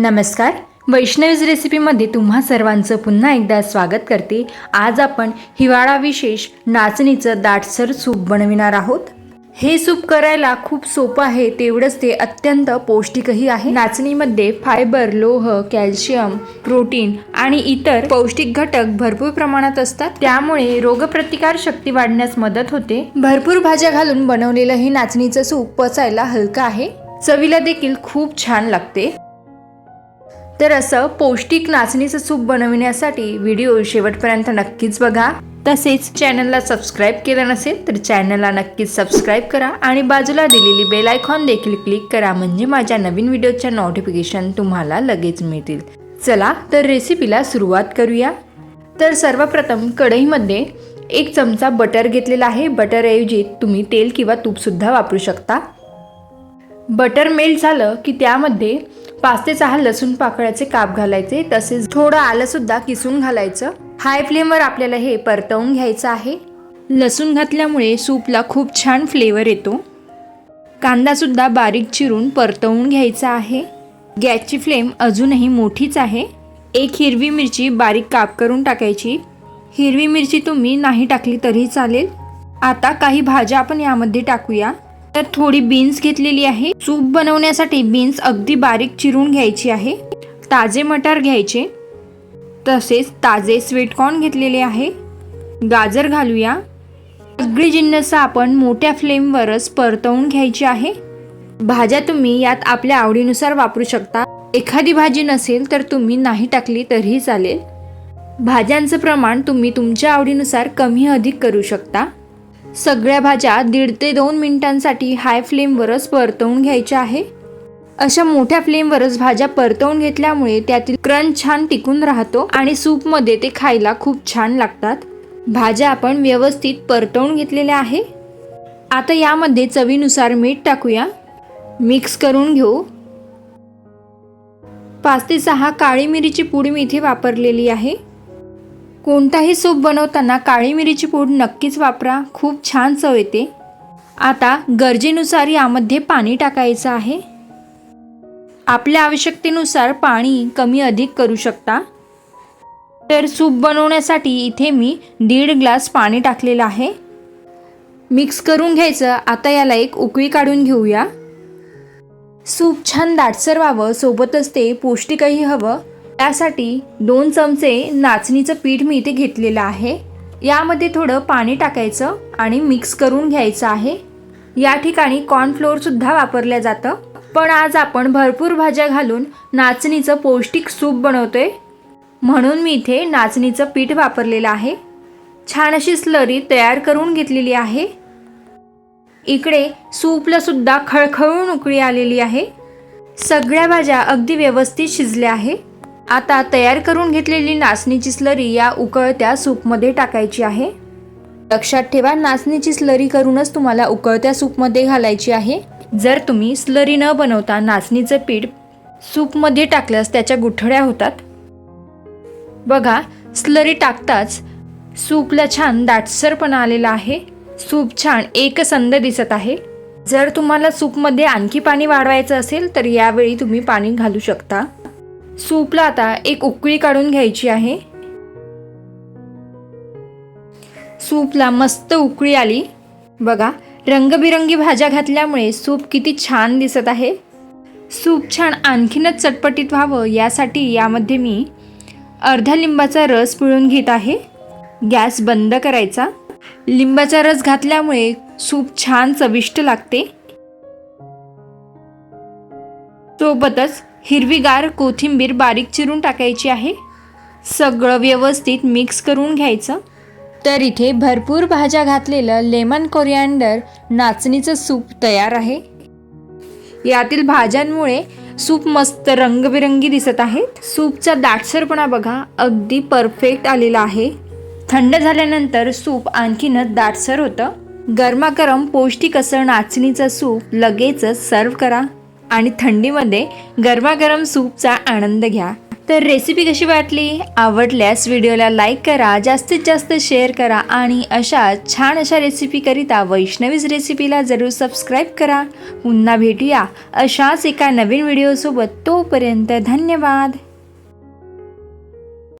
नमस्कार. वैष्णवीज रेसिपीमध्ये तुम्हा सर्वांचं पुन्हा एकदा स्वागत करते. आज आपण हिवाळा विशेष नाचणीचं दाटसर सूप बनविणार आहोत. हे सूप करायला खूप सोपं आहे तेवढंच ते अत्यंत पौष्टिकही आहे. नाचणीमध्ये फायबर लोह कॅल्शियम प्रोटीन आणि इतर पौष्टिक घटक भरपूर प्रमाणात असतात. त्यामुळे रोगप्रतिकार शक्ती वाढण्यास मदत होते. भरपूर भाज्या घालून बनवलेलं हे नाचणीचं सूप पचायला हलकं आहे. चवीला देखील खूप छान लागते. तर असं पौष्टिक नाचणीचं सूप बनविण्यासाठी व्हिडिओ शेवटपर्यंत नक्कीच बघा. तसेच चॅनलला सबस्क्राईब केलं नसेल तर चॅनलला नक्कीच सबस्क्राईब करा आणि बाजूला दिलेली बेल आयकॉन देखील क्लिक करा म्हणजे माझ्या नवीन व्हिडिओच्या नोटिफिकेशन तुम्हाला लगेच मिळतील. चला तर रेसिपीला सुरुवात करूया. तर सर्वप्रथम कढईमध्ये एक चमचा बटर घेतलेला आहे. बटरऐवजी तुम्ही तेल किंवा तूपसुद्धा वापरू शकता. बटर मेल्ट झालं की त्यामध्ये पाच ते सहा लसूण पाकळ्याचे काप घालायचे तसेच थोडं आलंसुद्धा किसून घालायचं. हाय फ्लेमवर आपल्याला हे परतवून घ्यायचं आहे. लसूण घातल्यामुळे सूपला खूप छान फ्लेवर येतो. कांदासुद्धा बारीक चिरून परतवून घ्यायचा आहे. गॅसची फ्लेम अजूनही मोठीच आहे. एक हिरवी मिरची बारीक काप करून टाकायची. हिरवी मिरची तुम्ही नाही टाकली तरी चालेल. आता काही भाज्या आपण यामध्ये टाकूया. तर थोडी बीन्स घेतलेली आहे. सूप बनवण्यासाठी बीन्स अगदी बारीक चिरून घ्यायची आहे. ताजे मटार घ्यायचे. तसेच ताजे स्वीटकॉर्न घेतलेले आहे. गाजर घालूया. सगळी जिन्नस आपण मोठ्या फ्लेमवरच परतवून घ्यायची आहे. भाज्या तुम्ही यात आपल्या आवडीनुसार वापरू शकता. एखादी भाजी नसेल तर तुम्ही नाही टाकली तरीही चालेल. भाज्यांचं प्रमाण तुम्ही तुमच्या आवडीनुसार कमी अधिक करू शकता. सगळ्या भाज्या दीड ते दोन मिनिटांसाठी हाय फ्लेमवरच परतवून घ्यायच्या आहे. अशा मोठ्या फ्लेमवरच भाज्या परतवून घेतल्यामुळे त्यातील क्रंच छान टिकून राहतो आणि सूपमध्ये ते खायला खूप छान लागतात. भाज्या आपण व्यवस्थित परतवून घेतलेल्या आहे. आता यामध्ये चवीनुसार मीठ टाकूया. मिक्स करून घेऊ. पाच ते सहा काळी मिरीची पूड मी इथे वापरलेली आहे. कोणताही सूप बनवताना काळी मिरीची पूड नक्कीच वापरा. खूप छान चव येते. आता गरजेनुसार यामध्ये पाणी टाकायचं आहे. आपल्या आवश्यकतेनुसार पाणी कमी अधिक करू शकता. तर सूप बनवण्यासाठी इथे मी दीड ग्लास पाणी टाकलेलं आहे. मिक्स करून घ्यायचं. आता याला एक उकळी काढून घेऊया. सूप छान दाटसर व्हावं. सोबतच ते पौष्टिकही हवं. त्यासाठी दोन चमचे नाचणीचं पीठ मी इथे घेतलेलं आहे. यामध्ये थोडं पाणी टाकायचं आणि मिक्स करून घ्यायचं आहे. या ठिकाणी कॉर्नफ्लोअरसुद्धा वापरलं जातं. पण आज आपण भरपूर भाज्या घालून नाचणीचं पौष्टिक सूप बनवतोय. म्हणून मी इथे नाचणीचं पीठ वापरलेलं आहे. छान अशी स्लरी तयार करून घेतलेली आहे. इकडे सूपलासुद्धा खळखळून उकळी आलेली आहे. सगळ्या भाज्या अगदी व्यवस्थित शिजल्या आहे आता तयार करून घेतलेली नाचणीची स्लरी या उकळत्या सूपमध्ये टाकायची आहे. लक्षात ठेवा नाचणीची स्लरी करूनच तुम्हाला उकळत्या सूपमध्ये घालायची आहे. जर तुम्ही स्लरी न बनवता नाचणीचं पीठ सूपमध्ये टाकल्यास त्याच्या गुठळ्या होतात. बघा स्लरी टाकताच सूपला छान दाटसरपणा आलेला आहे. सूप छान एकसंद दिसत आहे. जर तुम्हाला सूपमध्ये आणखी पाणी वाढवायचं असेल तर यावेळी तुम्ही पाणी घालू शकता. सूपला आता एक उकळी काढून घ्यायची आहे. सूपला मस्त उकळी आली. बघा रंगबिरंगी भाज्या घातल्यामुळे सूप किती छान दिसत आहे. सूप छान आणखीनच चटपटीत व्हावं यासाठी यामध्ये मी अर्ध्या लिंबाचा रस पिळून घेत आहे. गॅस बंद करायचा. लिंबाचा रस घातल्यामुळे सूप छान चविष्ट लागते. सोबतच हिरवीगार कोथिंबीर बारीक चिरून टाकायची आहे. सगळं व्यवस्थित मिक्स करून घ्यायचं. तर इथे भरपूर भाज्या घातलेलं लेमन कोरिअँडर नाचणीचं सूप तयार आहे. यातील भाज्यांमुळे सूप मस्त रंगबिरंगी दिसत आहेत. सूपचा दाटसरपणा बघा अगदी परफेक्ट आलेला आहे. थंड झाल्यानंतर सूप आणखीनच दाटसर होतं. गरमागरम पौष्टिक असं नाचणीचं सूप लगेचच सर्व करा. आणि थंडीमध्ये गरमागरम सूपचा आनंद घ्या. तर रेसिपी कशी वाटली? आवडल्यास व्हिडिओला लाईक करा जास्तीत जास्त शेअर करा आणि अशा छान अशा रेसिपीकरिता वैष्णवीज रेसिपीला जरूर सबस्क्राईब करा. पुन्हा भेटूया अशाच एका नवीन व्हिडिओसोबत तोपर्यंत धन्यवाद.